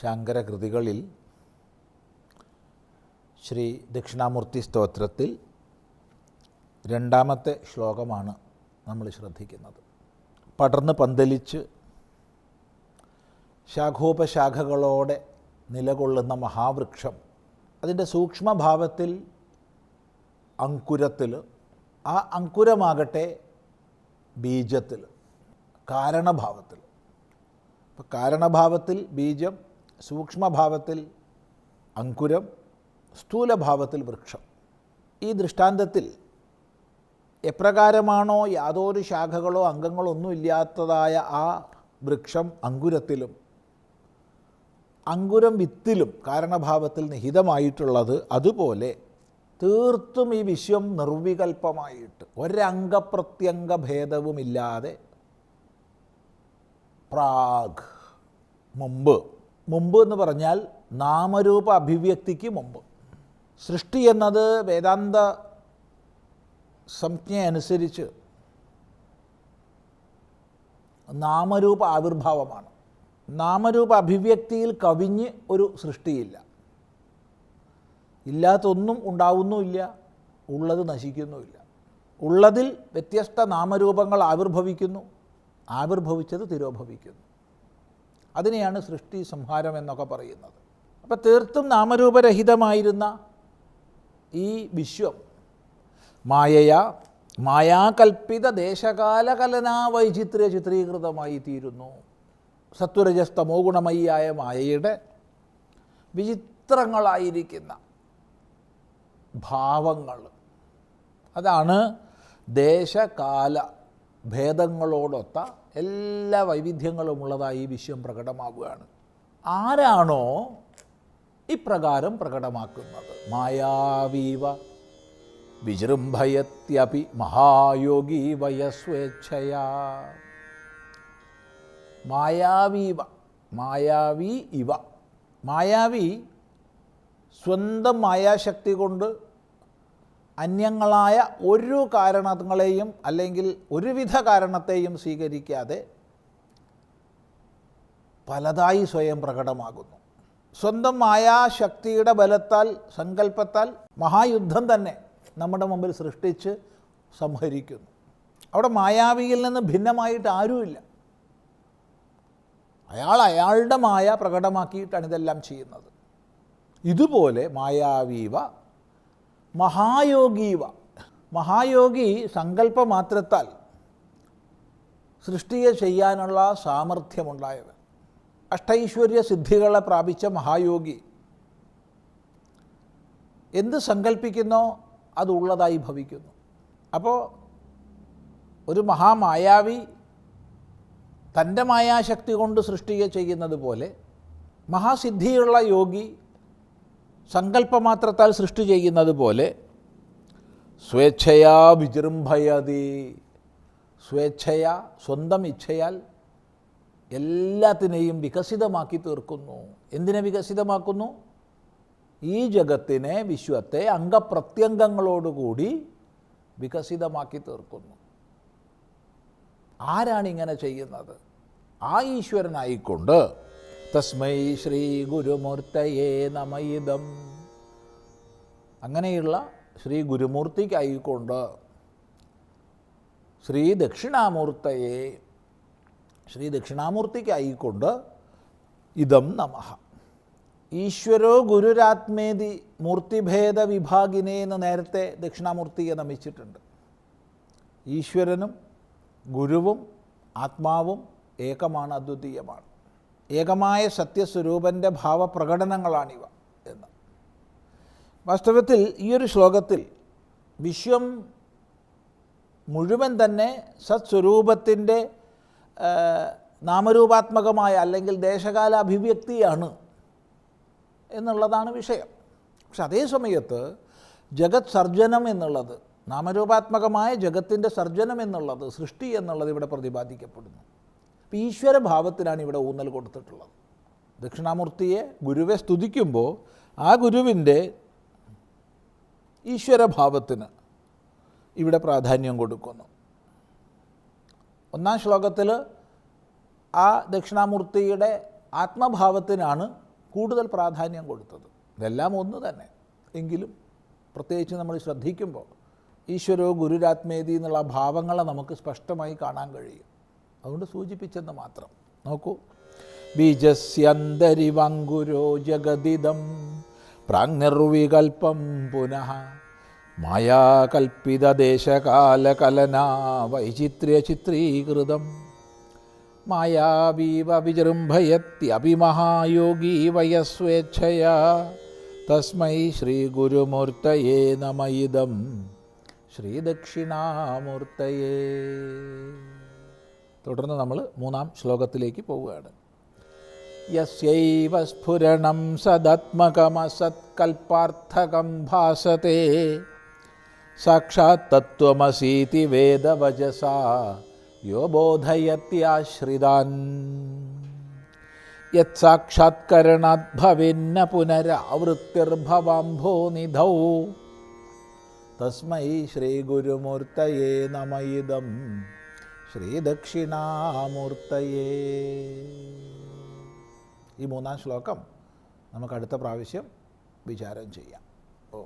ശങ്കരകൃതികളിൽ ശ്രീ ദക്ഷിണാമൂർത്തി സ്തോത്രത്തിൽ രണ്ടാമത്തെ ശ്ലോകമാണ് നമ്മൾ ശ്രദ്ധിക്കുന്നത്. പടർന്ന് പന്തലിച്ച് ശാഖോപശാഖകളോടെ നിലകൊള്ളുന്ന മഹാവൃക്ഷം അതിന്റെ സൂക്ഷ്മഭാവത്തിൽ അങ്കുരത്തിൽ ആ അങ്കുരമാകട്ടെ ബീജത്തിൽ കാരണഭാവത്തിൽ. അപ്പോൾ കാരണഭാവത്തിൽ ബീജം സൂക്ഷ്മഭാവത്തിൽ അങ്കുരം സ്ഥൂലഭാവത്തിൽ വൃക്ഷം. ഈ ദൃഷ്ടാന്തത്തിൽ എപ്രകാരമാണോ യാതൊരു ശാഖകളോ അംഗങ്ങളോ ഒന്നും ഇല്ലാത്തതായ ആ വൃക്ഷം അങ്കുരത്തിലും അങ്കുരം വിത്തിലും കാരണഭാവത്തിൽ നിഹിതമായിട്ടുള്ളത് അതുപോലെ തീർത്തും ഈ വിശ്വം നിർവികൽപ്പമായിട്ട് ഒരംഗപ്രത്യംഗ ഭേദവുമില്ലാതെ പ്രാഗ് മുമ്പ് മുമ്പ് എന്ന് പറഞ്ഞാൽ നാമരൂപ അഭിവ്യക്തിക്ക് മുമ്പ്. സൃഷ്ടി എന്നത് വേദാന്ത സംജ്ഞ അനുസരിച്ച് നാമരൂപ ആവിർഭാവമാണ്. നാമരൂപ അഭിവ്യക്തിയിൽ കവിഞ്ഞ് ഒരു സൃഷ്ടിയില്ല. ഇല്ലാത്തൊന്നും ഉണ്ടാവുന്നുമില്ല ഉള്ളത് നശിക്കുന്നുമില്ല. ഉള്ളതിൽ വ്യത്യസ്ത നാമരൂപങ്ങൾ ആവിർഭവിക്കുന്നു ആവിർഭവിച്ചത് തിരോഭവിക്കുന്നു. അതിനെയാണ് സൃഷ്ടി സംഹാരം എന്നൊക്കെ പറയുന്നത്. അപ്പം തീർത്തും നാമരൂപരഹിതമായിരുന്ന ഈ വിശ്വം മായയ മായാകൽപ്പിത ദേശകാലകലനാ വൈചിത്ര്യ ചിത്രീകൃതമായി തീരുന്നു സത്വരജസ്തമോ ഗുണമയിയായ മായയുടെ വിചിത്രങ്ങളായിരിക്കുന്ന ഭാവങ്ങൾ. അതാണ് ദേശകാല ഭേദങ്ങളോടൊത്ത എല്ലാ വൈവിധ്യങ്ങളുമുള്ളതായി ഈ വിഷയം പ്രകടമാവുകയാണ്. ആരാണോ ഇപ്രകാരം പ്രകടമാക്കുന്നത്? മായാവീവ വിജൃംഭയത്യപി മഹായോഗി വയസ്വേച്ഛയാ മായാവീവ മായാവി ഇവ. മായാവി സ്വന്തം മായാശക്തി കൊണ്ട് അന്യങ്ങളായ ഒരു കാരണങ്ങളെയും അല്ലെങ്കിൽ ഒരുവിധ കാരണത്തെയും സ്വീകരിക്കാതെ പലതായി സ്വയം പ്രകടമാകുന്നു. സ്വന്തം മായാശക്തിയുടെ ബലത്താൽ സങ്കല്പത്താൽ മഹായുദ്ധം തന്നെ നമ്മുടെ മുമ്പിൽ സൃഷ്ടിച്ച് സംഹരിക്കുന്നു. അവിടെ മായാവിയിൽ നിന്ന് ഭിന്നമായിട്ട് ആരുമില്ല. അയാൾ അയാളുടെ മായ പ്രകടമാക്കിയിട്ടാണ് ഇതെല്ലാം ചെയ്യുന്നത്. ഇതുപോലെ മായാവീവ മഹായോഗീവ. മഹായോഗി സങ്കല്പമാത്രത്താൽ സൃഷ്ടിയെ ചെയ്യാനുള്ള സാമർഥ്യമുണ്ടായവൻ അഷ്ടൈശ്വര്യ സിദ്ധികളെ പ്രാപിച്ച മഹായോഗി എന്ത് സങ്കല്പിക്കുന്നോ അതുള്ളതായി ഭവിക്കുന്നു. അപ്പോൾ ഒരു മഹാമായാവി തന്റെ മായാശക്തി കൊണ്ട് സൃഷ്ടിയെ ചെയ്യുന്നത് പോലെ മഹാസിദ്ധിയുള്ള യോഗി സങ്കല്പമാത്രത്താൽ സൃഷ്ടി ചെയ്യുന്നത് പോലെ സ്വേച്ഛയാ വിജൃംഭയതി. സ്വേച്ഛയാ സ്വന്തം ഇച്ഛയാൽ എല്ലാത്തിനെയും വികസിതമാക്കി തീർക്കുന്നു. എന്തിനെ വികസിതമാക്കുന്നു? ഈ ജഗത്തിനെ വിശ്വത്തെ അംഗപ്രത്യംഗങ്ങളോടുകൂടി വികസിതമാക്കി തീർക്കുന്നു. ആരാണിങ്ങനെ ചെയ്യുന്നത്? ആ ഈശ്വരനായിക്കൊണ്ട് തസ്മൈ ശ്രീ ഗുരുമൂർത്തയേ നമയിതം അങ്ങനെയുള്ള ശ്രീ ഗുരുമൂർത്തിക്കായിക്കൊണ്ട് ശ്രീ ദക്ഷിണാമൂർത്തയെ ശ്രീ ദക്ഷിണാമൂർത്തിക്കായിക്കൊണ്ട് ഇതം നമ. ഈശ്വരോ ഗുരുരാത്മേതി മൂർത്തിഭേദ വിഭാഗിനെ എന്ന് നേരത്തെ ദക്ഷിണാമൂർത്തിയെ നമിച്ചിട്ടുണ്ട്. ഈശ്വരനും ഗുരുവും ആത്മാവും ഏകമാണ് അദ്വിതീയമാണ്. ഏകമായ സത്യസ്വരൂപന്റെ ഭാവപ്രകടനങ്ങളാണിവ എന്ന്. വാസ്തവത്തിൽ ഈ ഒരു ശ്ലോകത്തിൽ വിശ്വം മുഴുവൻ തന്നെ സത്സ്വരൂപത്തിന്റെ നാമരൂപാത്മകമായ അല്ലെങ്കിൽ ദേശകാല അഭിവ്യക്തിയാണ് എന്നുള്ളതാണ് വിഷയം. പക്ഷെ അതേ സമയത്ത് ജഗത് സർജനം എന്നുള്ളത് നാമരൂപാത്മകമായ ജഗത്തിന്റെ സർജനം എന്നുള്ളത് സൃഷ്ടി എന്നുള്ളത് ഇവിടെ പ്രതിപാദിക്കപ്പെടുന്നു. അപ്പോൾ ഈശ്വരഭാവത്തിനാണ് ഇവിടെ ഊന്നൽ കൊടുത്തിട്ടുള്ളത്. ദക്ഷിണാമൂർത്തിയെ ഗുരുവെ സ്തുതിക്കുമ്പോൾ ആ ഗുരുവിന്റെ ഈശ്വരഭാവത്തിന് ഇവിടെ പ്രാധാന്യം കൊടുക്കുന്നു. ഒന്നാം ശ്ലോകത്തിൽ ആ ദക്ഷിണാമൂർത്തിയുടെ ആത്മഭാവത്തിനാണ് കൂടുതൽ പ്രാധാന്യം കൊടുത്തത്. ഇതെല്ലാം ഒന്ന് തന്നെ. എങ്കിലും പ്രത്യേകിച്ച് നമ്മൾ ശ്രദ്ധിക്കുമ്പോൾ ഈശ്വരോ ഗുരുരാത്മേതി എന്നുള്ള ഭാവങ്ങളെ നമുക്ക് സ്പഷ്ടമായി കാണാൻ കഴിയും. അതുകൊണ്ട് സൂചിപ്പിച്ചെന്ന് മാത്രം. നോക്കൂ. ബീജസ്യന്തരിവങ്കുരോ ജഗതിദം പ്രാഗ്നിർവികൽപ്പം പുനഃ മായാകൽപ്പിതദേശകാലകലനാ വൈചിത്ര്യചിത്രീകൃതം മായാവീവ വിജൃംഭയത്യഭിമഹായോഗീ വയസ്വേച്ഛയാ. തസ്മൈ ശ്രീഗുരുമൂർത്തയേ നമയിദം ശ്രീദക്ഷിണാമൂർത്തയേ. തുടർന്ന് നമ്മൾ മൂന്നാം ശ്ലോകത്തിലേക്ക് പോവുകയാണ്. യസ്യൈവ സ്ഫുരണം സദത്മകമസത്കൽപ്പാർത്ഥകം ഭാസത്തെ സാക്ഷാത് തത്വമസീതി വേദവചസ യോ ബോധയത്യാശ്രിതാൻ. യത്സാക്ഷാത്കരണാത് ഭവിന്ന പുനരാവൃത്തിർഭവാംഭോ നിധൗ. തസ്മൈ ശ്രീഗുരുമൂർത്തയേ നമയിദം ശ്രീദക്ഷിണാമൂർത്തയേ. ഈ മൂന്നാം ശ്ലോകം നമുക്ക് അടുത്ത പ്രാവശ്യം വിചാരം ചെയ്യാം. ഓ.